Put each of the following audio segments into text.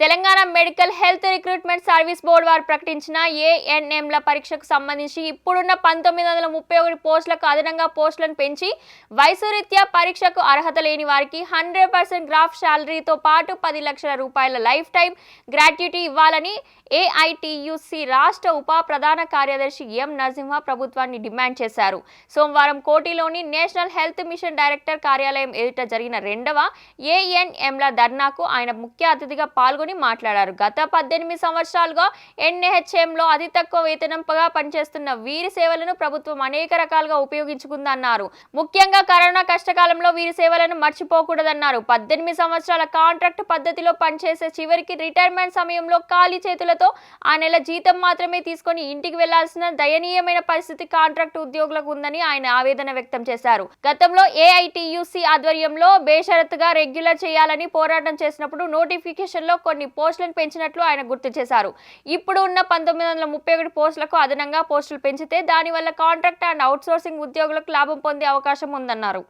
Telangana medical health recruitment service board వారు ప్రకటించిన ఏఎన్ఎంల పరీక్షకు సంబంధించి ఇప్పుడున్న పంతొమ్మిది వందల ముప్పై ఒకటి పోస్టులకు అదనంగా పోస్టులను పెంచి వయసురీత్యా పరీక్షకు అర్హత లేని వారికి హండ్రెడ్ పర్సెంట్ గ్రాఫ్ శాలరీతో పాటు పది లక్షల రూపాయల లైఫ్ టైం గ్రాట్యుటీ ఇవ్వాలని ఏఐటియుసి రాష్ట్ర ఉప ప్రధాన కార్యదర్శి ఎం నరసింహ ప్రభుత్వాన్ని డిమాండ్ చేశారు. సోమవారం కోటిలోని నేషనల్ హెల్త్ మిషన్ డైరెక్టర్ కార్యాలయం ఎదుట జరిగిన రెండవ ఏఎన్ఎంల ధర్నాకు ఆయన ముఖ్య అతిథిగా పాల్గొని మాట్లాడారు. గత పద్దెనిమిది సంవత్సరాలుగా ఎన్హెచ్ఎంలో అతి తక్కువ వేతనంగా పనిచేస్తున్న వీరి సేవలను ప్రభుత్వం అనేక రకాలుగా ఉపయోగించుకుందన్నారు. ముఖ్యంగా కరోనా కష్టకాలంలో వీరి సేవలను మర్చిపోకూడదన్నారు. పద్దెనిమిది సంవత్సరాల కాంట్రాక్ట్ పద్ధతిలో పనిచేసే చివరికి రిటైర్మెంట్ సమయంలో ఖాళీ చేతులతో ఆ నెల జీతం మాత్రమే తీసుకొని ఇంటికి వెళ్ళాల్సిన దయనీయమైన పరిస్థితి కాంట్రాక్ట్ ఉద్యోగులకు ఉందని ఆయన ఆవేదన వ్యక్తం చేశారు. గతంలో ఏఐటియుసి ఆధ్వర్యంలో బేషరతుగా రెగ్యులర్ చేయాలని పోరాటం చేసినప్పుడు నోటిఫికేషన్లో కొన్ని పోస్టులను పెంచినట్లు ఆయన గుర్తు చేశారు. ఇప్పుడు ఉన్న పంతొమ్మిది వందల ముప్పై ఒకటి పోస్టులకు అదనంగా పోస్టులు పెంచితే దానివల్ల కాంట్రాక్ట్ అండ్ అవుట్సోర్సింగ్ ఉద్యోగులకు లాభం పొందే అవకాశం ఉందన్నారు.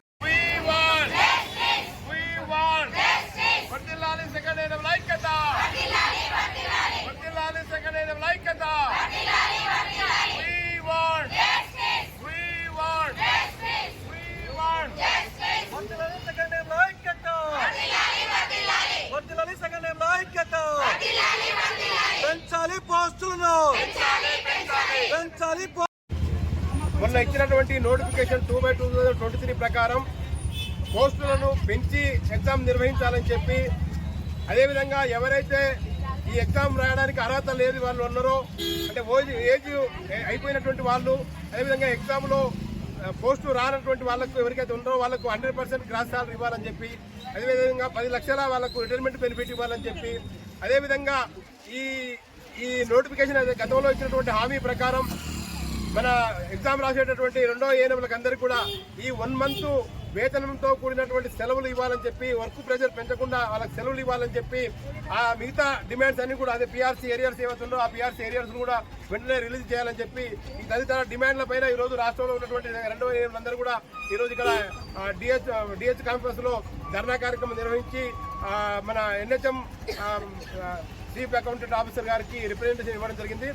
పోస్టులను పెంచాలి మొన్న ఇచ్చినటువంటి notification two by two thousand twenty three ప్రకారం పోస్టులను పెంచి ఎగ్జామ్ నిర్వహించాలని చెప్పి అదేవిధంగా ఎవరైతే ఈ ఎగ్జామ్ రాయడానికి అర్హత లేని వాళ్ళు ఉన్నారో అంటే ఓజ్ ఏజ్ అయిపోయినటువంటి వాళ్ళు అదేవిధంగా ఎగ్జామ్లో పోస్టు రానటువంటి వాళ్ళకు ఎవరికైతే ఉన్నారో వాళ్ళకు హండ్రెడ్ పర్సెంట్ గ్రాస్ సాలరీ ఇవ్వాలని చెప్పి అదేవిధంగా పది లక్షల వాళ్ళకు రిటైర్మెంట్ బెనిఫిట్ ఇవ్వాలని చెప్పి అదేవిధంగా ఈ ఈ నోటిఫికేషన్ అయితే గతంలో ఇచ్చినటువంటి హామీ ప్రకారం మన ఎగ్జామ్ రాసేటటువంటి రెండో ఏనుగులకు అందరికీ కూడా ఈ వన్ మంత్ వేతనంతో కూడినటువంటి సెలవులు ఇవ్వాలని చెప్పి వర్క్ ప్రెషర్ పెంచకుండా వాళ్ళకి సెలవులు ఇవ్వాలని చెప్పి ఆ మిగతా డిమాండ్స్ అన్ని కూడా అదే పిఆర్సీ ఏరియర్స్ ఏవైతుందో ఆ పిఆర్సీ ఏరియర్స్ కూడా వెంటనే రిలీజ్ చేయాలని చెప్పి ఈ తదితర డిమాండ్ల పైన ఈరోజు రాష్ట్రంలో ఉన్నటువంటి రెండవ ఏనుగులందరూ కూడా ఈ రోజు ఇక్కడ డిహెచ్ డిహెచ్ కాన్ఫరెన్స్లో ధర్నా కార్యక్రమం నిర్వహించి మన ఎన్హెచ్ఎం చీఫ్ అకౌంటెంట్ ఆఫీసర్ గారికి రిప్రజెంటేషన్ ఇవ్వడం జరిగింది.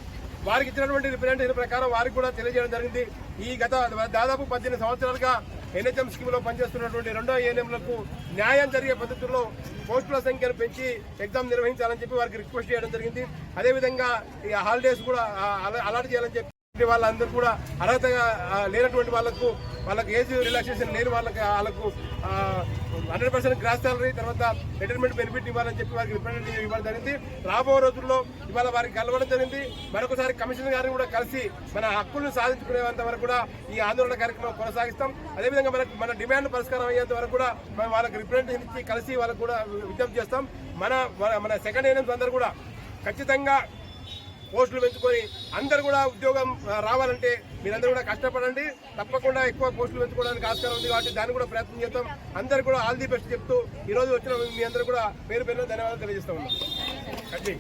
వారికి ఇచ్చినటువంటి రిప్రజెంటేషన్ ప్రకారం వారికి కూడా తెలియజేయడం జరిగింది. ఈ గత దాదాపు పద్దెనిమిది సంవత్సరాలుగా ఎన్హెచ్ఎం స్కీమ్లో పనిచేస్తున్నటువంటి రెండో ఏఎన్ఎంలకు న్యాయం జరిగే పద్ధతుల్లో పోస్టుల సంఖ్యను పెంచి ఎగ్జామ్ నిర్వహించాలని చెప్పి వారికి రిక్వెస్ట్ చేయడం జరిగింది. అదేవిధంగా ఈ హాలిడేస్ కూడా అలాట్ చేయాలని చెప్పి వాళ్ళందరూ కూడా అర్హతగా లేనటువంటి వాళ్ళకు వాళ్ళకి ఏజ్ రిలాక్సేషన్ లేని వాళ్ళకి వాళ్ళకు హండ్రెడ్ పర్సెంట్ గ్రాస్ సాలరీ తర్వాత రిటైర్మెంట్ బెనిఫిట్ ఇవ్వాలని చెప్పి వారికి రిప్రజెంటేటివ్ ఇవ్వడం జరిగింది. రాబో రోజుల్లో ఇవాళ వారికి కలవడం జరిగింది. మరొకసారి కమిషనర్ గారిని కూడా కలిసి మన హక్కులను సాధించుకునేంత వరకు కూడా ఈ ఆందోళన కార్యక్రమం కొనసాగిస్తాం. అదేవిధంగా మనకు మన డిమాండ్ పరిష్కారం అయ్యేంత వరకు కూడా మనం వాళ్ళకి రిప్రజెంటేషన్ ఇచ్చి కలిసి వాళ్ళకు కూడా విజ్ఞప్తి చేస్తాం. మన మన- సెకండ్ ఏఎన్ఎంస్ అందరూ కూడా ఖచ్చితంగా పోస్టులు పెంచుకొని అందరు కూడా ఉద్యోగం రావాలంటే మీరందరూ కూడా కష్టపడండి. తప్పకుండా ఎక్కువ పోస్టులు పెంచుకోవడానికి ఆస్కారం ఉంది కాబట్టి దాన్ని కూడా ప్రయత్నం చేస్తాం అందరు కూడా ఆల్ ది బెస్ట్ చెప్తూ ఈరోజు వచ్చిన మీ అందరూ కూడా పేరు పేరు ధన్యవాదాలు తెలియజేస్తా ఉన్నాం.